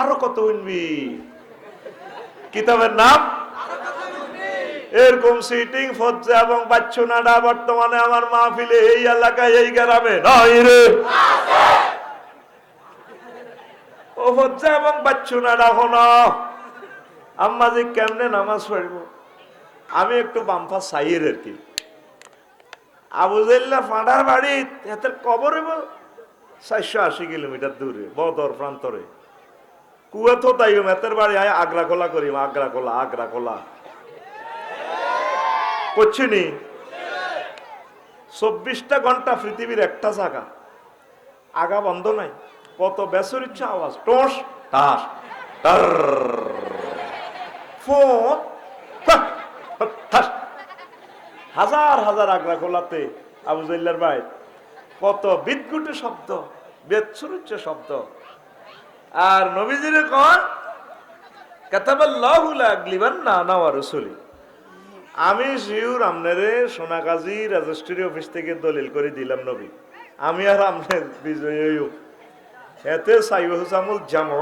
আরও কত উনবি? কিতাবের নাম? এরকম সিটিং ফজ্জা এবং বাচ্চুনাডা বর্তমানে আমার মাহফিলে এই এলাকায়, এই গ্রামে নয় রে। ও ফজ্জা এবং বাচ্চুনাডা হন। আম্মা যে কেমনে নামাজ পড়ব? আমি একটু বাম্পা সাইয়ের আর কি। আবুজাল্লা ফাঁড়ার বাড়ি হাতের কবরে চারশো আশি কিলোমিটার দূরে, বদর প্রান্তরে। কুয়া তাই মেতের বাড়ি আয়, আগ্রা কোলা করি আগ্রা কোলা আগ্রা কোলা করছিনি চব্বিশটা ঘণ্টা পৃথিবীর একটা জায়গা। আগা বন্ধ নাই। কত বেসর ইচ্ছা আওয়াজ, টোস, টাস, টার। হাজার হাজার আগ্রা খোলাতে, আবু জাইল্লার ভাই, কত বিদগুটে শব্দ বেদসুরুচ্চ শব্দ। আর নবীজির কন আমি শিউর অফিস থেকে দলিল করে দিলাম নবী। আমি আর আপনার বিজয়ী। এতে সাইব হুসামুল জামু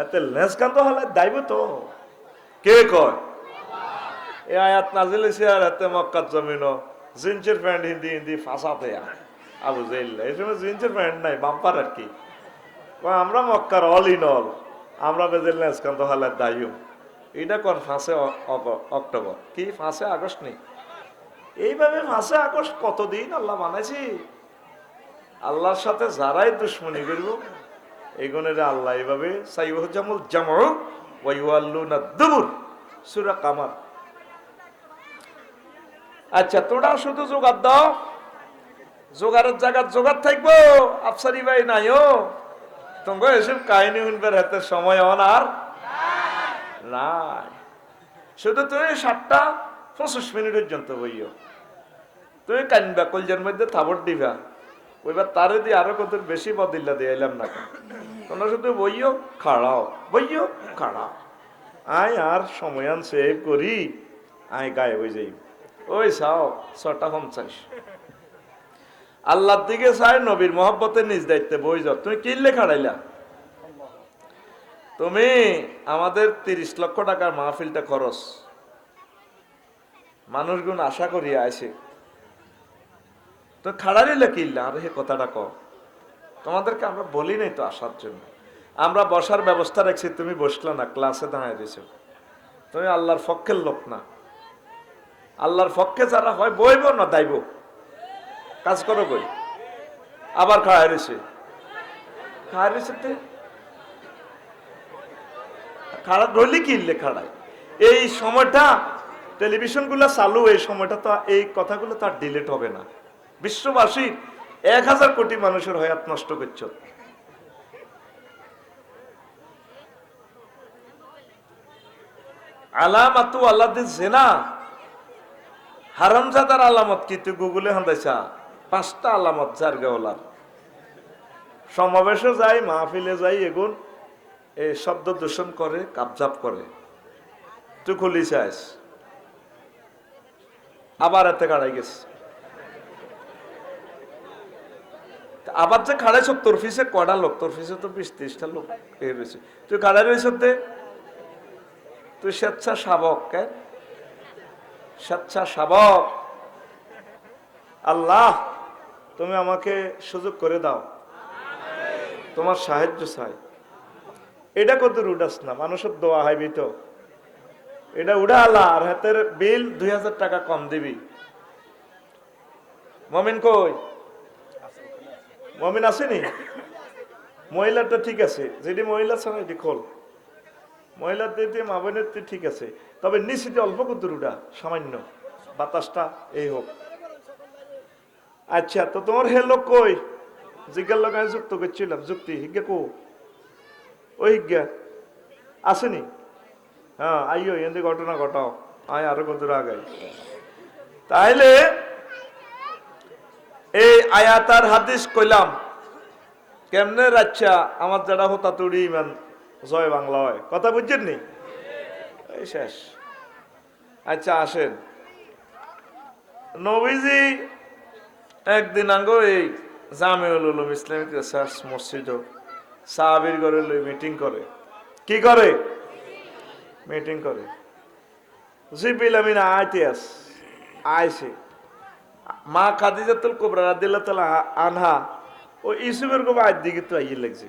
এতে লেসকান্ত হলে দাইব তো। কে কয়? এ আয়াত নাজিল আর এতে মক্কাত জমিন জিন্সের প্যান্ট হিন্দি হিন্দি ফাঁসাতে আবু এই সময় প্যান্ট নাই বাম্পার আর কি আমরা মক্কার অল ইন অল আমরা এটা কোন ফাঁসে অক্টোবর কি ফাঁসে আগস্ট নেই এইভাবে ফাঁসে আগস্ট কতদিন আল্লাহ বানাইছি? আল্লাহর সাথে যারাই দুশ্মনী করব, এগুনের আল্লাহ এইভাবে সুরা কামার। আচ্ছা তোরা শুধু জোগাড় দাও। জোগাড়ের জায়গা জোগাড় থাকব। আফসারি ভাই নাইও তোমাকে এসব কাহিনী শুনবার হাতে সময় হন আর? নাই। শুধু তুমি সাতটা পঁচিশ মিনিট পর্যন্ত বইও। তুমি কানবা কলজার মধ্যে থাবর দিবা। ওইবার তারে দিয়ে আরও কত বেশি বদিল্লা দিয়ে এলাম না তোমরা শুধু বইও, খাড়াও। বইও, খাড়াও। আয় আর সময়ান সেভ করি। আয় গায়ে হয়ে যাই ওই চাও ছটা পঞ্চাশ। আল্লাহর দিকে চাই নবীর মহব্বতের নিজ দায়িত্বে বই যাও। তুমি কিনলে খাড়াইলা তুমি আমাদের তিরিশ লক্ষ টাকার মাহফিলটা খরচ মানুষগুণ আশা করি আসে তো খাড়ারিলে কিনলে আর হে কথাটা কর তোমাদেরকে আমরা বলি নাই তো আসার জন্য। আমরা বসার ব্যবস্থা রাখছি, তুমি বসলে না, ক্লাসে দাঁড়ায় দিয়েছ তুমি আল্লাহর পক্ষের লোক না। আল্লাহর পক্ষে যারা হয়, বইব না, দাইব। কাজ করো বই আবার খাড়াই রয়েছে তে? খারাপ রইলে খাড়াই এই সময়টা চালু, এই সময়টা তো এই কথাগুলো ডিলেট হবে না। বিশ্ববাসী, এক হাজার কোটি মানুষের হয়াত নষ্ট করছ। আলামাতু আল্লাহ জেনা। হারামজাদার আলামত কি তুই গুগলে হান্দাইছা? পাঁচটা আলামত যার গেওলার সমাবেশে যাই, মাহফিলে যাই, এগুন, এই শব্দ দূষণ করে কাবজাব করে। তুই খুলি চাইস আবার এতে কাড়াই গেছে। আবার যে খাড়াইছ, তোর ফিসে কটা লোক? তোর ফিসে তো বিশ ত্রিশটা লোক এ রয়েছে। তুই খাড়াই রয়েছ তুই স্বেচ্ছা শাবক কে? স্বেচ্ছা শাবক আল্লাহ! তুমি আমাকে সুযোগ করে দাও। তোমার সাহায্য চাই। এটা কত উডাস না? মানুষের দোয়া হাইবি তো এটা উড়া আলা আর হাতের বিল দুই হাজার টাকা কম দিবি। মমিন কই? মমিন আসেনি? মহিলাটা ঠিক আছে। যেটি মহিলা ছাড়া এটি খোল। মহিলার দিতে মা বোনের ঠিক আছে। তবে নিশ্চিত অল্প কত উড়া সামান্য। বাতাসটা এই হোক। আচ্ছা তো তোমার হে লোক কই? জিজ্ঞার লোক, আমি যুক্ত করছিলাম, যুক্তি, হিজ্ঞা কো? ওই হিজ্ঞা, আসেনি? হ্যাঁ আইও এতে ঘটনা ঘটাও, আয় আরও কত আগাই তাইলে, এই আয়াতার হাদিস কইলাম, কেমনে রাচ্ছা আমার যারা হতা তুড়ি ইমান, জয় বাংলা হয়? কথা বুঝছেন নি? শেষ। আচ্ছা আসেন। নবীজি একদিন আঙ্গ এই জামিউল উলুম ইসলামিক রিসার্চ মসজিদ সাহাবির ঘরে মিটিং করে। কি করে? মিটিং করে। জিবিল আমিন আইতে আস আইসে মা খাদিজাতুল কুবরা রাদিল্লাহ আনহা ও ইসুফের কো আজ দিকে তো আইয়ে লাগছে।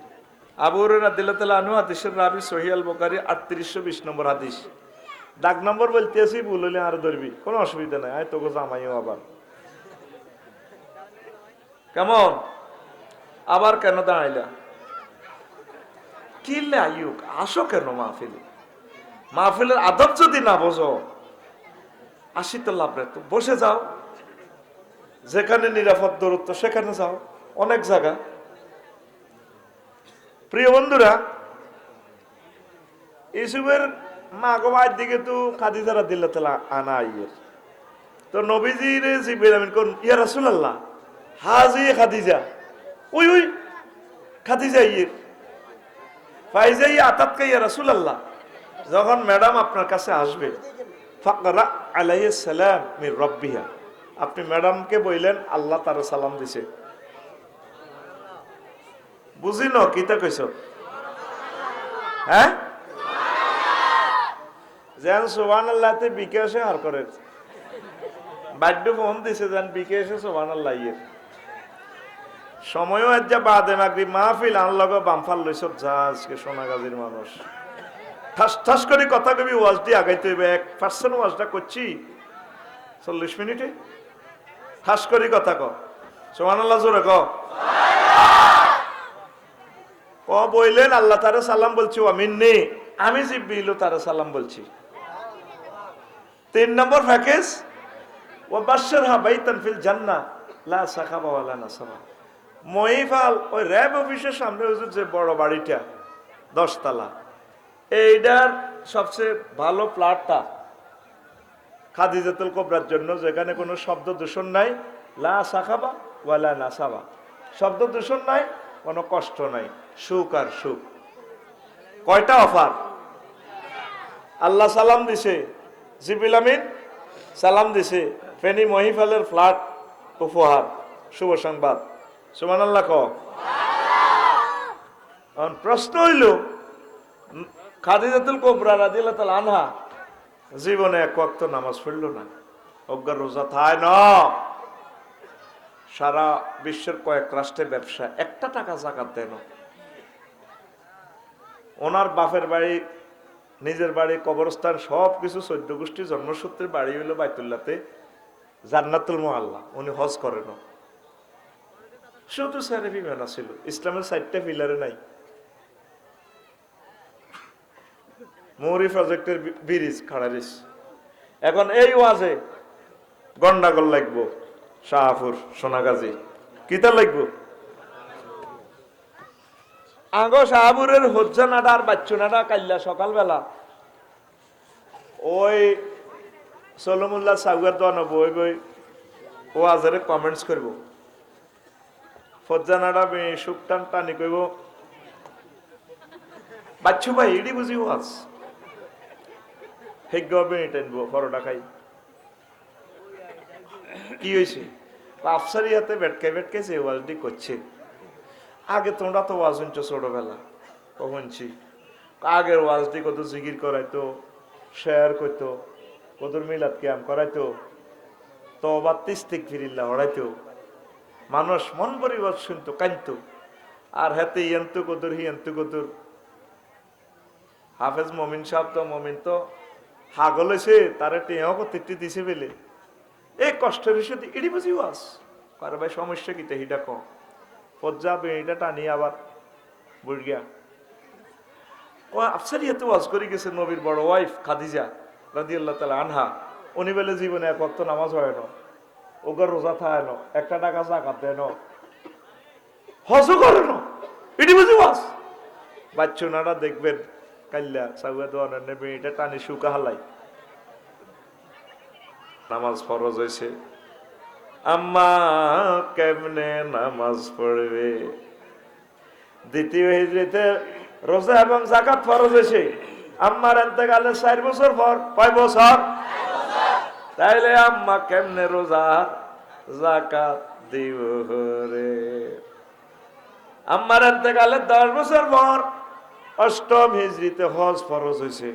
আবু হুরায়রা রাদিল্লাহ আনহু হাদিসের রাবি সহিহ আল বুখারী 3820 নম্বর হাদিস। ডাক নম্বর বলতে আসি ভুল হলে আর ধরবি, কোনো অসুবিধা নাই, আয় তোকে জামাইও আবার। কেমন? আবার কেন দাঁড়াইলা? কিল্লে আয়ুক আসো কেন মাহফিলে? মাহফিলের আদব যদি না বোঝো, আসি তো লাভ তো বসে যাও। যেখানে নিরাপদ দূরত্ব, সেখানে যাও। অনেক জায়গা। প্রিয় বন্ধুরা, ইসুফের মা গো মায়ের দিকে তো খাদিজারা দিল তালা আনা ইয়ের তো নবীজি রে জিবির আমিন কোন, ইয়া রাসূলুল্লাহ? হাজি খাদিজা। ওই ওই খাদিজা ইয়ের ফাইজা ইয়া আতাতকা ইয়া রাসূলুল্লাহ। যখন ম্যাডাম আপনার কাছে আসবে, ফাকরা আলাইহিস সালাম মির রাব্বিহা। আপনি ম্যাডামকে বললেন, আল্লাহ তার সালাম দিছে। বুঝি ন কিতা কইছ? হ্যাঁ? যেন সোহান আল্লাহতে বিকাশে হার করে। বাদ্য ফোন দিছে যেন বিকাশে সোহান আল্লাহ ইয়ের সময়ও আজ বাদে মাগরি মাহফিল আনলগ বামফাল লইছ যা আজকে সোনাগাজীর মানুষ। ঠাস ঠাস করে কথা কবি ওয়াজটি আগাইতে হইবে। এক পার্সেন্ট ওয়াজটা করছি। চল্লিশ মিনিটে? ঠাস করে কথা ক। সোহান আল্লাহ জোরে ক। ও বইলেন, আল্লাহ তারা সালাম বলছি আমিন নে আমি জিব্বিল তারা সালাম বলছি। তিন নম্বর প্যাকেজ ও বাসের হাবাই তানফিল জান্না লা সাখাবা ওয়ালা নাসাবা। মহিফাল, ওই র্যাব অফিসের সামনে হুজুর যে বড় বাড়িটা, দশতলা। এইটার সবচেয়ে ভালো প্লাটটা খাদিজাতুল কোবরার জন্য, যেখানে কোনো শব্দ দূষণ নাই, লা সাখাবা ওয়ালা নাসাবা। শব্দ দূষণ নাই, কোনো কষ্ট নাই, সুখ আর সুখ। কয়টা অফার? আল্লাহ সালাম দিছে, জিবিল আমিন সালাম দিছে, ফেনী মহিফালের ফ্ল্যাট উপহার। শুভ সংবাদ। সুমান আল্লাহ এখন প্রশ্ন হইল খাদিজাতুল কোবরা রাদিয়াল্লাহু তাআলা আনহা জীবনে এক নামাজ পড়ল না রোজা থায় না। সারা বিশ্বের কয়েক রাষ্ট্রে ব্যবসা, একটা টাকা জাকাত দেয় ওনার বাপের বাড়ি, নিজের বাড়ি, কবরস্থান, সব কিছু চোদ্দ গোষ্ঠী জন্মসূত্রের বাড়ি হইল বাইতুল্লাতে জান্নাতুল মোহাল্লা উনি হজ করেন। শুধু স্যারে বিমান ছিল। ইসলামের সাইডটা পিলারে নাই। মৌরি প্রজেক্টের ব্রিজ খাড়ারিস এখন এই ওয়াজে গন্ডাগোল লাগবো, শাহপুর, সোনাগাজী। কিতা লাগবো? আঙ্গ শাহপুরের হজ্জা নাডা আর বাচ্চু নাডা কাল্লা সকালবেলা। ওই সলমুল্লাহ সাগুয়ার দোয়ানো বই বই ও আজারে কমেন্টস করব। সুকটান টানি বুঝি ওয়াজ। টানবো খাই। কি হয়েছে বেটকে ওয়াজটি করছে। আগে তোমরা তো ওয়াজ শুনছো ছোটবেলা কখনছি আগের ওয়াজটি কত জিগির করাইতো, শেয়ার করতো, কদর মিলাদ ক্যাম করাইতো তো বা তিস্তিক ফিরিল্লা হড়াইতো মানুষ মন পরিবার শুনতো কাঁদতো। আর হাতে ইয়ন্তু কদর হিয়ন্তু কদর। হাফেজ মমিন সাহেব তো, মমিন তো হাগল হয়েছে তারা দিছে বেলে। এই কষ্টের সাথে এটি বুঝি ওয়াজ কারও ভাই, সমস্যা কিতে হিটা কম ফজ্জা বেড়িটা টানি আবার বুড়িয়া ও আফসারি এত ওয়াজ করে গেছে নবীর বড় ওয়াইফ খাদিজা রাদি আল্লাহ তালা আনহা। উনি বলে, জীবনে এক নামাজ হয় না। ওগর রোজা একটা টাকা দেখবেন কাল্লা শুকা হালাই। নামাজ ফরজ হয়েছে। আম্মা কেমনে নামাজ পড়বে? দ্বিতীয় হিজড়িতে রোজা এবং জাকাত ফরজ হয়েছে। আম্মার এতেকালে চার বছর পর কয় বছর? তাইলে আম্মা কেমনে রোজা, জাকাত দিব রে? আম্মার এতেকালের দশ বছর পর অষ্টম হিজড়িতে হজ ফরজ হয়েছে